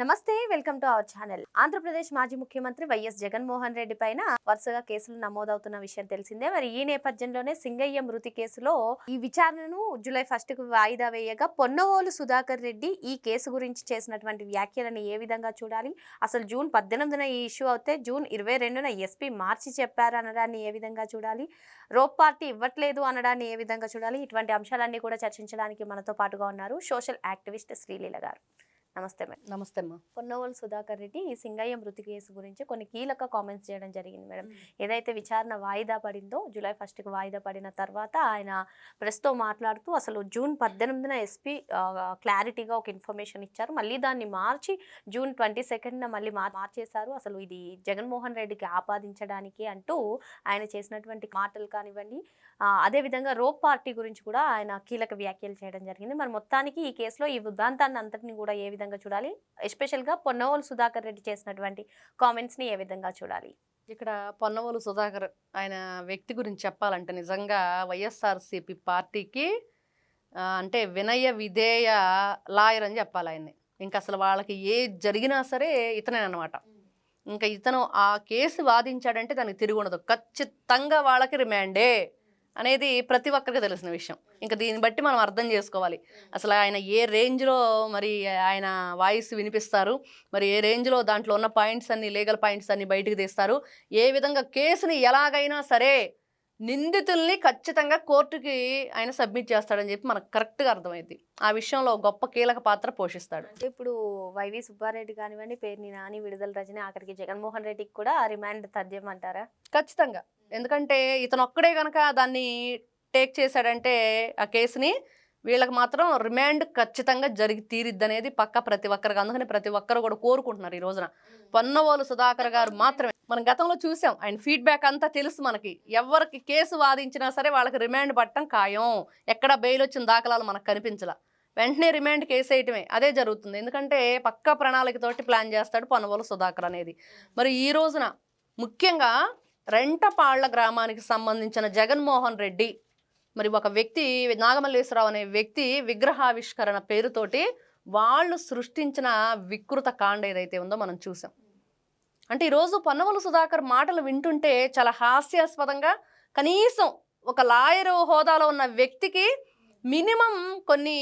నమస్తే welcome to our channel. Andhra Pradesh మాజీ ముఖ్యమంత్రి వైఎస్ జగన్మోహన్ రెడ్డి పైన వరుసగా కేసులు నమోదవుతున్న విషయం తెలిసిందే. మరి ఈ నేపథ్యంలోనే సింగయ్య మృతి కేసులో ఈ విచారణను జూలై ఫస్ట్కు వాయిదా వేయగా పొన్నవోలు సుధాకర్ రెడ్డి ఈ కేసు గురించి చేసినటువంటి వ్యాఖ్యలను ఏ విధంగా చూడాలి? అసలు జూన్ పద్దెనిమిదిన ఈ ఇష్యూ అవుతే జూన్ ఇరవై రెండున ఎస్పీ మార్చి చెప్పారు అనడాన్ని ఏ విధంగా చూడాలి? రోప్ పార్టీ ఇవ్వట్లేదు అనడాన్ని ఏ విధంగా చూడాలి? ఇటువంటి అంశాలన్నీ కూడా చర్చించడానికి మనతో పాటుగా ఉన్నారు సోషల్ యాక్టివిస్ట్ శ్రీలీల గారు. నమస్తే మేడం. నమస్తే అమ్మా. పొన్నవోలు సుధాకర్ రెడ్డి ఈ సింగయ్య మృతి కేసు గురించి కొన్ని కీలక కామెంట్స్ చేయడం జరిగింది మేడం. ఏదైతే విచారణ వాయిదా పడిందో జూలై ఫస్ట్కి వాయిదా పడిన తర్వాత ఆయన ప్రెస్తో మాట్లాడుతూ అసలు జూన్ పద్దెనిమిదిన ఎస్పీ క్లారిటీగా ఒక ఇన్ఫర్మేషన్ ఇచ్చారు. మళ్ళీ దాన్ని మార్చి జూన్ ట్వంటీ సెకండ్న మళ్ళీ మార్- మార్చేశారు. అసలు ఇది జగన్మోహన్ రెడ్డికి ఆపాదించడానికి అంటూ ఆయన చేసినటువంటి మాటలు కానివ్వండి అదేవిధంగా రోప్ పార్టీ గురించి కూడా ఆయన కీలక వ్యాఖ్యలు చేయడం జరిగింది. మరి మొత్తానికి ఈ కేసులో ఈ ఉదాంతాన్ని అంతటిని కూడా ఏ విధంగా విధంగా చూడాలి. ఎస్పెషల్గా పొన్నవోలు సుధాకర్ రెడ్డి చేసినటువంటి కామెంట్స్ని ఏ విధంగా చూడాలి? ఇక్కడ పొన్నవోలు సుధాకర్ ఆయన వ్యక్తి గురించి చెప్పాలంటే నిజంగా వైఎస్ఆర్సీపీ పార్టీకి అంటే వినయ విధేయ లాయర్ అని చెప్పాలి ఆయన్ని. ఇంకా అసలు వాళ్ళకి ఏ జరిగినా సరే ఇతనే అనమాట ఇంకా ఇతను ఆ కేసు వాదించాడంటే దానికి తిరిగి ఉండదు. ఖచ్చితంగా వాళ్ళకి రిమాండే. అనేది ప్రతి ఒక్కరికి తెలిసిన విషయం. ఇంకా దీన్ని బట్టి మనం అర్థం చేసుకోవాలి. అసలు ఆయన ఏ రేంజ్లో మరి ఆయన వాయిస్ వినిపిస్తారు? మరి ఏ రేంజ్లో దాంట్లో ఉన్న పాయింట్స్ అన్ని లీగల్ పాయింట్స్ అన్ని బయటికి తీస్తారు? ఏ విధంగా కేసుని ఎలాగైనా సరే నిందితుల్ని ఖచ్చితంగా కోర్టుకి ఆయన సబ్మిట్ చేస్తాడని చెప్పి మనకు కరెక్ట్గా అర్థమైంది ఆ విషయంలో గొప్ప కీలక పాత్ర పోషిస్తాడు. అంటే ఇప్పుడు వైవి సుబ్బారెడ్డి కానివ్వండి పేరుని నాని విడుదల రజని ఆఖరికి జగన్మోహన్ రెడ్డికి కూడా రిమాండ్ తథ్యం అంటారా ఖచ్చితంగా. ఎందుకంటే ఇతను ఒక్కడే కనుక దాన్ని టేక్ చేశాడంటే ఆ కేసుని వీళ్ళకి మాత్రం రిమాండ్ ఖచ్చితంగా జరిగి తీరిద్ది అనేది పక్క ప్రతి ఒక్కరికి. అందుకని ప్రతి ఒక్కరు కూడా కోరుకుంటున్నారు ఈ రోజున. పొన్నవోలు సుధాకర్ గారు మాత్రమే. మనం గతంలో చూసాం ఆయన ఫీడ్బ్యాక్ అంతా తెలుసు మనకి. ఎవరికి కేసు వాదించినా సరే వాళ్ళకి రిమాండ్ పట్టడం ఖాయం. ఎక్కడ బెయిల్ వచ్చిన దాఖలాలు మనకు కనిపించలా. వెంటనే రిమాండ్ కేసు వేయటమే అదే జరుగుతుంది. ఎందుకంటే పక్క ప్రణాళికతోటి ప్లాన్ చేస్తాడు పొన్నవోలు సుధాకర్ అనేది. మరి ఈ రోజున ముఖ్యంగా రెంటపాళ్ళ గ్రామానికి సంబంధించిన జగన్మోహన్ రెడ్డి. మరి ఒక వ్యక్తి నాగమల్లేశ్వరరావు అనే వ్యక్తి విగ్రహావిష్కరణ పేరుతోటి వాళ్ళు సృష్టించిన వికృత కాండ ఏదైతే ఉందో మనం చూసాం. అంటే ఈరోజు పన్నవలు సుధాకర్ మాటలు వింటుంటే చాలా హాస్యాస్పదంగా కనీసం ఒక లాయర్ హోదాలో ఉన్న వ్యక్తికి మినిమం కొన్ని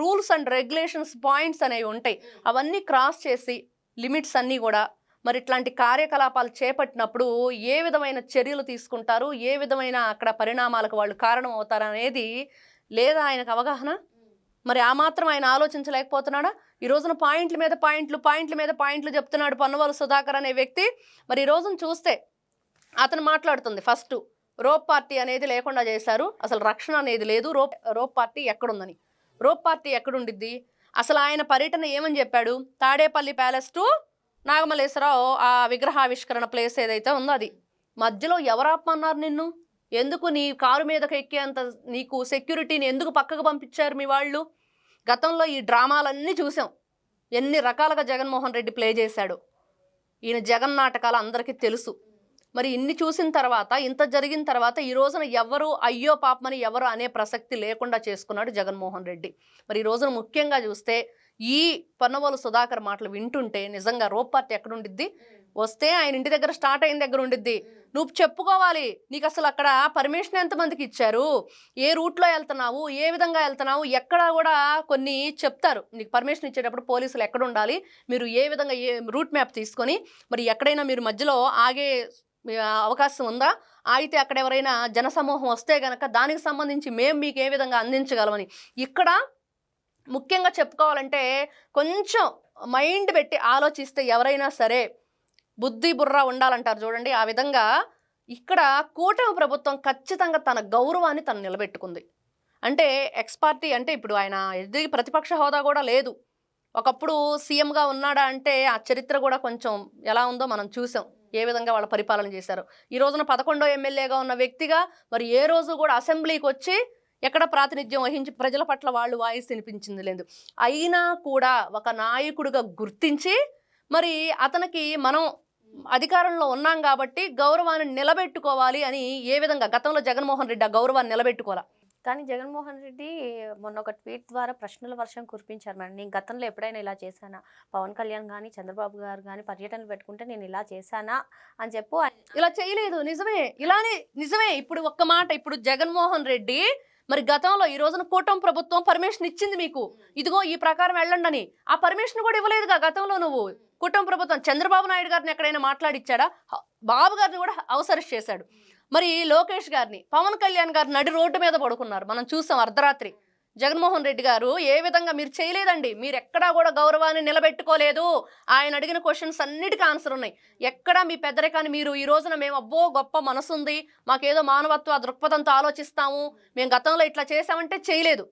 రూల్స్ అండ్ రెగ్యులేషన్స్ పాయింట్స్ అనేవి ఉంటాయి. అవన్నీ క్రాస్ చేసి లిమిట్స్ అన్నీ కూడా మరి ఇట్లాంటి కార్యకలాపాలు చేపట్టినప్పుడు ఏ విధమైన చర్యలు తీసుకుంటారు? ఏ విధమైన అక్కడ పరిణామాలకు వాళ్ళు కారణం అవుతారు అనేది లేదా ఆయనకు అవగాహన? మరి ఆ మాత్రం ఆయన ఆలోచించలేకపోతున్నాడా? ఈ రోజున పాయింట్ల మీద పాయింట్లు పాయింట్ల మీద పాయింట్లు చెప్తున్నాడు పన్నవాలు సుధాకర్ అనే వ్యక్తి. మరి ఈ రోజున చూస్తే అతను మాట్లాడుతుంది ఫస్ట్. రోప్ పార్టీ అనేది లేకుండా చేశారు. అసలు రక్షణ అనేది లేదు. రోప్ రోప్ పార్టీ ఎక్కడుందని. రోప్ పార్టీ ఎక్కడుండిద్ది? అసలు ఆయన పర్యటన ఏమని చెప్పాడు? తాడేపల్లి ప్యాలెస్ టు నాగమల్లేశ్వరరావు ఆ విగ్రహావిష్కరణ ప్లేస్ ఏదైతే ఉందో అది. మధ్యలో ఎవరు ఆపమన్నారు నిన్ను? ఎందుకు నీ కారు మీదకి ఎక్కేంత నీకు సెక్యూరిటీని ఎందుకు పక్కకు పంపించారు మీ వాళ్ళు? గతంలో ఈ డ్రామాలన్నీ చూసాం. ఎన్ని రకాలుగా జగన్మోహన్ రెడ్డి ప్లే చేశాడు. ఈయన జగన్ నాటకాలు అందరికీ తెలుసు. మరి ఇన్ని చూసిన తర్వాత ఇంత జరిగిన తర్వాత ఈ రోజున ఎవరు అయ్యో పాపమని ఎవరు అనే ప్రసక్తి లేకుండా చేసుకున్నాడు జగన్మోహన్ రెడ్డి. మరి ఈ రోజున ముఖ్యంగా చూస్తే ఈ పన్నవోలు సుధాకర్ మాటలు వింటుంటే నిజంగా రోప్ పార్టీ ఎక్కడుండిద్ది? వస్తే ఆయన ఇంటి దగ్గర స్టార్ట్ అయిన దగ్గర ఉండిద్ది. నువ్వు చెప్పుకోవాలి. నీకు అసలు అక్కడ పర్మిషన్ ఎంతమందికి ఇచ్చారు? ఏ రూట్లో వెళ్తున్నావు? ఏ విధంగా వెళ్తున్నావు? ఎక్కడ కూడా కొన్ని చెప్తారు. నీకు పర్మిషన్ ఇచ్చేటప్పుడు పోలీసులు ఎక్కడ ఉండాలి? మీరు ఏ విధంగా ఏ రూట్ మ్యాప్ తీసుకొని మరి ఎక్కడైనా మీరు మధ్యలో ఆగే అవకాశం ఉందా? అయితే అక్కడ ఎవరైనా జనసమూహం వస్తే కనుక దానికి సంబంధించి మేము మీకు ఏ విధంగా అందించగలమని. ఇక్కడ ముఖ్యంగా చెప్పుకోవాలంటే కొంచెం మైండ్ పెట్టి ఆలోచిస్తే ఎవరైనా సరే బుద్ధి బుర్ర ఉండాలంటారు చూడండి. ఆ విధంగా ఇక్కడ కూటమి ప్రభుత్వం ఖచ్చితంగా తన గౌరవాన్ని తను నిలబెట్టుకుంది. అంటే ఎక్స్ పార్టీ అంటే ఇప్పుడు ఆయన ఎదిగి ప్రతిపక్ష హోదా కూడా లేదు. ఒకప్పుడు సీఎంగా ఉన్నాడా అంటే ఆ చరిత్ర కూడా కొంచెం ఎలా ఉందో మనం చూసాం. ఏ విధంగా వాళ్ళ పరిపాలన చేశారు. ఈ రోజున పదకొండో ఎమ్మెల్యేగా ఉన్న వ్యక్తిగా మరి ఏ రోజు కూడా అసెంబ్లీకి వచ్చి ఎక్కడ ప్రాతినిధ్యం వహించి ప్రజల పట్ల వాళ్ళు వాయిస్ వినిపించింది లేదు. అయినా కూడా ఒక నాయకుడిగా గుర్తించి మరి అతనికి మనం అధికారంలో ఉన్నాం కాబట్టి గౌరవాన్ని నిలబెట్టుకోవాలి అని ఏ విధంగా? గతంలో జగన్మోహన్ రెడ్డి ఆ గౌరవాన్ని నిలబెట్టుకోవాలా? కానీ జగన్మోహన్ రెడ్డి మొన్న ఒక ట్వీట్ ద్వారా ప్రశ్నల వర్షం కురిపించారు మేడం. నేను గతంలో ఎప్పుడైనా ఇలా చేశానా? పవన్ కళ్యాణ్ కానీ చంద్రబాబు గారు కానీ పర్యటనలు పెట్టుకుంటే నేను ఇలా చేశానా అని చెప్పు. ఇలా చేయలేదు. నిజమే. ఇలానే నిజమే. ఇప్పుడు ఒక్క మాట. ఇప్పుడు జగన్మోహన్ రెడ్డి మరి గతంలో ఈ రోజున కూటమి ప్రభుత్వం పర్మిషన్ ఇచ్చింది మీకు. ఇదిగో ఈ ప్రకారం వెళ్ళండి అని. ఆ పర్మిషన్ కూడా ఇవ్వలేదుగా గతంలో నువ్వు. కూటమి ప్రభుత్వం చంద్రబాబు నాయుడు గారిని ఎక్కడైనా మాట్లాడిచ్చాడా? బాబు గారిని కూడా అవసరస్ చేశాడు. మరి లోకేష్ గారిని పవన్ కళ్యాణ్ గారు నడి రోడ్డు మీద పడుకున్నారు. మనం చూసాం అర్ధరాత్రి. జగన్మోహన్ రెడ్డి గారు ఏ విధంగా మీరు చేయలేదండి. మీరు ఎక్కడా కూడా గౌరవాన్ని నిలబెట్టుకోలేదు. ఆయన అడిగిన క్వశ్చన్స్ అన్నిటికీ ఆన్సర్ ఉన్నాయి. ఎక్కడా మీ పెద్దరికాన్ని మీరు ఈ రోజున మేము అబ్బో గొప్ప మనసుంది. మాకేదో మానవత్వ దృక్పథంతో ఆలోచిస్తాము. మేము గతంలో ఇట్లా చేసామంటే చేయలేదు.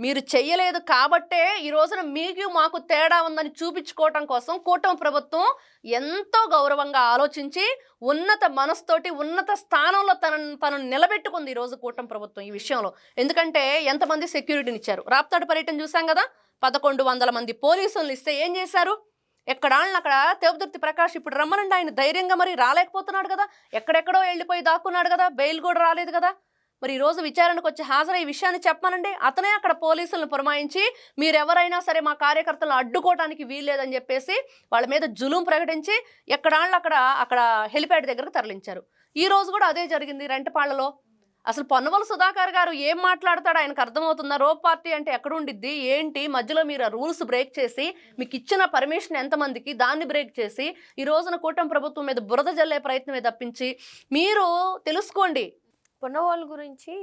మీరు చెయ్యలేదు కాబట్టే ఈ రోజున మీకు మాకు తేడా ఉందని చూపించుకోవటం కోసం కూటమి ప్రభుత్వం ఎంతో గౌరవంగా ఆలోచించి ఉన్నత మనసుతోటి ఉన్నత స్థానంలో తనను తను నిలబెట్టుకుంది ఈరోజు కూటమి ప్రభుత్వం ఈ విషయంలో. ఎందుకంటే ఎంతమంది సెక్యూరిటీని ఇచ్చారు. రాప్తాడు పర్యటన చూసాం కదా? పదకొండు వందల మంది పోలీసులను ఇస్తే ఏం చేశారు? ఎక్కడాళ్ళని అక్కడ తేపుదుర్తి ప్రకాష్ ఇప్పుడు రమ్మనండి ఆయన ధైర్యంగా మరి రాలేకపోతున్నాడు కదా? ఎక్కడెక్కడో వెళ్ళిపోయి దాక్కున్నాడు కదా? బెయిల్ కూడా రాలేదు కదా? మరి ఈరోజు విచారణకు వచ్చి హాజరయ్యే ఈ విషయాన్ని చెప్పమనండి. అతనే అక్కడ పోలీసులను పురమాయించి మీరెవరైనా సరే మా కార్యకర్తలను అడ్డుకోవడానికి వీల్లేదని చెప్పేసి వాళ్ళ మీద జులుం ప్రకటించి ఎక్కడాళ్ళు అక్కడ అక్కడ హెలిప్యాడ్ దగ్గరకు తరలించారు. ఈ రోజు కూడా అదే జరిగింది రెంటపాళ్ళలో అసలు పొన్నవల సుధాకర్ గారు ఏం మాట్లాడతాడు ఆయనకు అర్థమవుతుందా? రో పార్టీ అంటే ఎక్కడ ఉండిద్ది ఏంటి? మధ్యలో మీరు ఆ రూల్స్ బ్రేక్ చేసి మీకు ఇచ్చిన పర్మిషన్ ఎంతమందికి? దాన్ని బ్రేక్ చేసి ఈ రోజున కూటమి ప్రభుత్వం మీద బురద జల్లే ప్రయత్నమే తప్పించి మీరు తెలుసుకోండి. పొన్నవాళ్ళ గురించి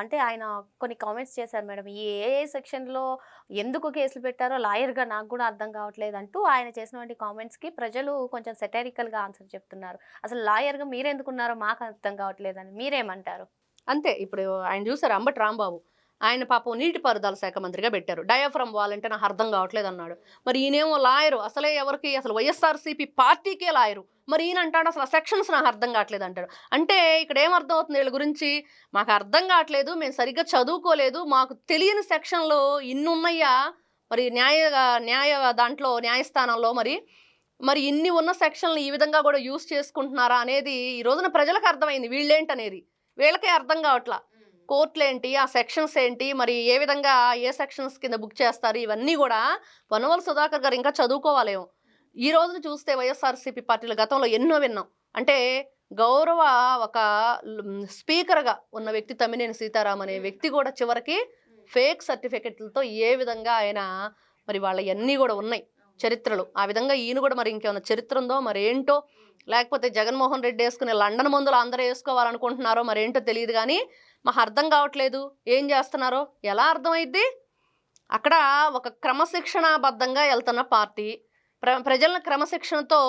అంటే ఆయన కొన్ని కామెంట్స్ చేశారు మేడం. ఈ ఏ ఏ సెక్షన్లో ఎందుకు కేసులు పెట్టారో లాయర్గా నాకు కూడా అర్థం కావట్లేదు అంటూ ఆయన చేసినటువంటి కామెంట్స్కి ప్రజలు కొంచెం సెటరికల్గా ఆన్సర్ చెప్తున్నారు. అసలు లాయర్గా మీరెందుకున్నారో మాకు అర్థం కావట్లేదని మీరేమంటారు? అంతే. ఇప్పుడు ఆయన చూసారు అంబటి రాంబాబు. ఆయన పాపం నీటిపారుదల శాఖ మంత్రిగా పెట్టారు. డయాఫ్రమ్ వాల్ అంటే నాకు అర్థం కావట్లేదు అన్నాడు. మరి ఈయనేమో లాయరు. అసలే ఎవరికి అసలు వైఎస్ఆర్సీపీ పార్టీకే లాయరు. మరి ఈయన అంటాడు అసలు ఆ సెక్షన్స్ నాకు అర్థం కావట్లేదు అంటాడు. అంటే ఇక్కడ ఏం అర్థం అవుతుంది వీళ్ళ గురించి? మాకు అర్థం కావట్లేదు మేము సరిగ్గా చదువుకోలేదు మాకు తెలియని సెక్షన్లు ఇన్ని ఉన్నాయా మరి న్యాయ న్యాయ దాంట్లో న్యాయస్థానంలో మరి మరి ఇన్ని ఉన్న సెక్షన్లు ఈ విధంగా కూడా యూస్ చేసుకుంటున్నారా అనేది ఈ రోజున ప్రజలకు అర్థమైంది. వీళ్ళేంటనేది? వీళ్ళకే అర్థం కావట్లా. కోర్టులు ఏంటి ఆ సెక్షన్స్ ఏంటి మరి ఏ విధంగా ఏ సెక్షన్స్ కింద బుక్ చేస్తారు ఇవన్నీ కూడా పొన్నవల సుధాకర్ గారు ఇంకా చదువుకోవాలేమో. ఈ రోజున చూస్తే వైఎస్ఆర్సీపీ పార్టీల గతంలో ఎన్నో విన్నాం. అంటే గౌరవ ఒక స్పీకర్గా ఉన్న వ్యక్తి తమ్మినేని సీతారాం అనే వ్యక్తి కూడా చివరికి ఫేక్ సర్టిఫికెట్లతో ఏ విధంగా ఆయన మరి వాళ్ళ అన్నీ కూడా ఉన్నాయి. చరిత్రలు. ఆ విధంగా ఈయన కూడా మరి ఇంకేమైనా చరిత్ర ఉందో మరి ఏంటో లేకపోతే జగన్మోహన్ రెడ్డి వేసుకునే లండన్ మందులు అందరూ వేసుకోవాలనుకుంటున్నారో మరేంటో తెలియదు కానీ మాకు అర్థం కావట్లేదు. ఏం చేస్తున్నారో? ఎలా అర్థమైద్ది? అక్కడ ఒక క్రమశిక్షణాబద్ధంగా వెళ్తున్న పార్టీ ప్ర ప్రజలను క్రమశిక్షణతో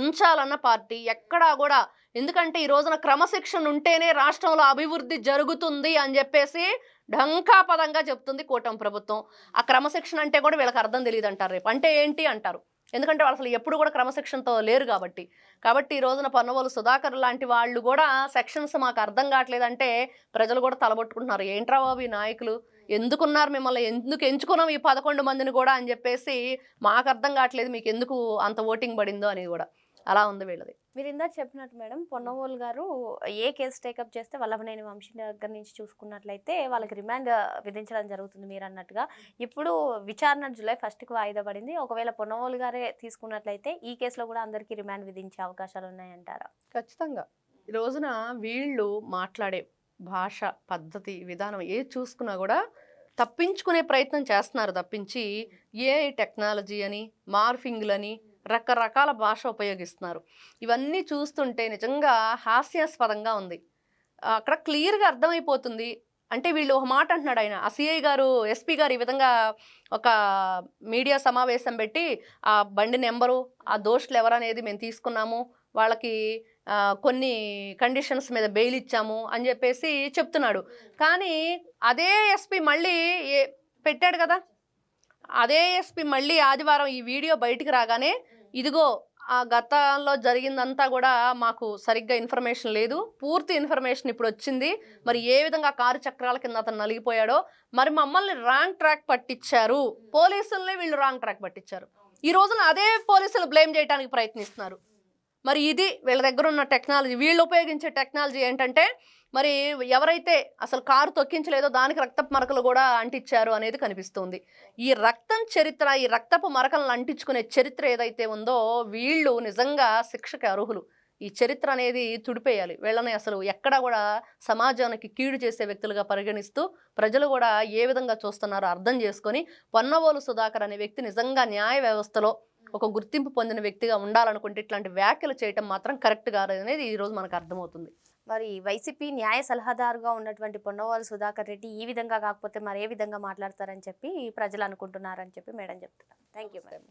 ఉంచాలన్న పార్టీ ఎక్కడా కూడా ఎందుకంటే ఈ రోజున క్రమశిక్షణ ఉంటేనే రాష్ట్రంలో అభివృద్ధి జరుగుతుంది అని చెప్పేసి ఢంకాపదంగా చెప్తుంది కూటమి ప్రభుత్వం. ఆ క్రమశిక్షణ అంటే కూడా వీళ్ళకి అర్థం తెలియదు అంటారు రేపు. అంటే ఏంటి అంటారు? ఎందుకంటే వాళ్ళు అసలు ఎప్పుడు కూడా క్రమశిక్షణతో లేరు కాబట్టి. కాబట్టి ఈ రోజున పన్నవోలు సుధాకర్ లాంటి వాళ్ళు కూడా సెక్షన్స్ మాకు అర్థం కావట్లేదంటే ప్రజలు కూడా తలబొట్టుకుంటున్నారు. ఏంట్రా బాబు ఈ నాయకులు? ఎందుకున్నారు మిమ్మల్ని? ఎందుకు ఎంచుకున్నాం ఈ పదకొండు మందిని కూడా అని చెప్పేసి మాకు అర్థం కావట్లేదు. మీకు ఎందుకు అంత ఓటింగ్ పడిందో అనేది కూడా. అలా ఉంది వీళ్ళది. మీరు ఇందాక చెప్పినట్టు మేడం పొన్నవోలు గారు ఏ కేసు టేకప్ చేస్తే వల్లభనేని వంశీ దగ్గర నుంచి చూసుకున్నట్లయితే వాళ్ళకి రిమాండ్ విధించడం జరుగుతుంది మీరు అన్నట్టుగా. ఇప్పుడు విచారణ జూలై ఫస్ట్కి వాయిదా పడింది. ఒకవేళ పొన్నవోలు గారే తీసుకున్నట్లయితే ఈ కేసులో కూడా అందరికీ రిమాండ్ విధించే అవకాశాలు ఉన్నాయంటారా? ఖచ్చితంగా. ఈ రోజున వీళ్ళు మాట్లాడే భాష పద్ధతి విధానం ఏది చూసుకున్నా కూడా తప్పించుకునే ప్రయత్నం చేస్తున్నారు తప్పించి ఏ టెక్నాలజీ అని మార్ఫింగ్లని రకరకాల భాష ఉపయోగిస్తున్నారు. ఇవన్నీ చూస్తుంటే నిజంగా హాస్యాస్పదంగా ఉంది. అక్కడ క్లియర్గా అర్థమైపోతుంది. అంటే వీళ్ళు ఒక మాట అంటున్నాడు ఆయన. ఆ సిఐ గారు ఎస్పీ గారు ఈ విధంగా ఒక మీడియా సమావేశం పెట్టి ఆ బండి నెంబరు ఆ దోషులు ఎవరనేది మేము తీసుకున్నాము వాళ్ళకి కొన్ని కండిషన్స్ మీద బెయిల్ ఇచ్చాము అని చెప్పేసి చెప్తున్నాడు. కానీ అదే ఎస్పీ మళ్ళీ పెట్టాడు కదా? అదే ఎస్పీ మళ్ళీ ఆదివారం ఈ వీడియో బయటికి రాగానే ఇదిగో ఆ గతంలో జరిగిందంతా కూడా మాకు సరిగ్గా ఇన్ఫర్మేషన్ లేదు. పూర్తి ఇన్ఫర్మేషన్ ఇప్పుడు వచ్చింది. మరి ఏ విధంగా కారు చక్రాల కింద అతను నలిగిపోయాడో మరి మమ్మల్ని రాంగ్ ట్రాక్ పట్టించారు. పోలీసుల్ని వీళ్ళు రాంగ్ ట్రాక్ పట్టించారు. ఈ రోజున అదే పోలీసులు బ్లేమ్ చేయడానికి ప్రయత్నిస్తున్నారు. మరి ఇది వీళ్ళ దగ్గర ఉన్న టెక్నాలజీ వీళ్ళు ఉపయోగించే టెక్నాలజీ ఏంటంటే మరి ఎవరైతే అసలు కారు తొక్కించలేదో దానికి రక్తపు మరకలు కూడా అంటించారు అనేది కనిపిస్తుంది. ఈ రక్తం చరిత్ర ఈ రక్తపు మరకలను అంటించుకునే చరిత్ర ఏదైతే ఉందో వీళ్ళు నిజంగా శిక్షకి అర్హులు. ఈ చరిత్ర అనేది తుడిపేయాలి. వీళ్ళని అసలు ఎక్కడా కూడా సమాజానికి కీడు చేసే వ్యక్తులుగా పరిగణిస్తూ ప్రజలు కూడా ఏ విధంగా చూస్తున్నారో అర్థం చేసుకొని పొన్నవోలు సుధాకర్ అనే వ్యక్తి నిజంగా న్యాయ వ్యవస్థలో ఒక గుర్తింపు పొందిన వ్యక్తిగా ఉండాలనుకుంటే ఇట్లాంటి వ్యాఖ్యలు చేయటం మాత్రం కరెక్ట్ కాదు అనేది ఈ రోజు మనకు అర్థమవుతుంది. మరి వైసీపీ న్యాయ సలహాదారుగా ఉన్నటువంటి పొన్నవాళ్ళు సుధాకర్ రెడ్డి ఈ విధంగా కాకపోతే మరి ఏ విధంగా మాట్లాడతారని చెప్పి ప్రజలు అనుకుంటున్నారని చెప్పి మేడం చెప్తున్నారు. Thank you madam